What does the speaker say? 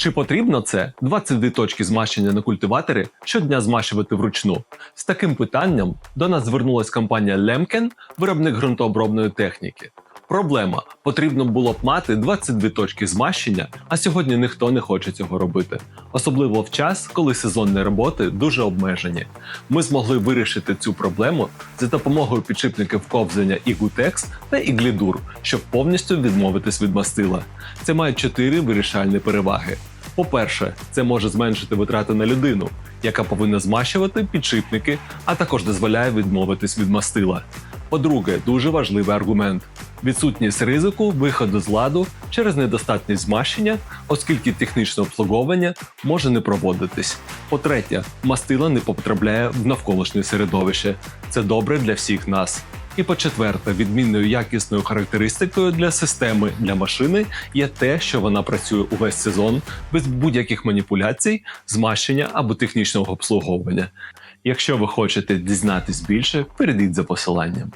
Чи потрібно це 22 точки змащення на культиваторі щодня змащувати вручну? З таким питанням до нас звернулась компанія Lemken, виробник ґрунтообробної техніки. Проблема потрібно було б мати 22 точки змащення, а сьогодні ніхто не хоче цього робити. Особливо в час, коли сезонні роботи дуже обмежені. Ми змогли вирішити цю проблему за допомогою підшипників ковзання і Gutex та Іглідур, щоб повністю відмовитись від мастила. Це має чотири вирішальні переваги. По-перше, це може зменшити витрати на людину, яка повинна змащувати підшипники, а також дозволяє відмовитись від мастила. По-друге, дуже важливий аргумент: відсутність ризику виходу з ладу через недостатність змащення, оскільки технічне обслуговування може не проводитись. По-третє, мастила не потрапляє в навколишнє середовище. Це добре для всіх нас. І по-четверте, відмінною якісною характеристикою для системи для машини є те, що вона працює увесь сезон без будь-яких маніпуляцій, змащення або технічного обслуговування. Якщо ви хочете дізнатись більше, перейдіть за посиланням.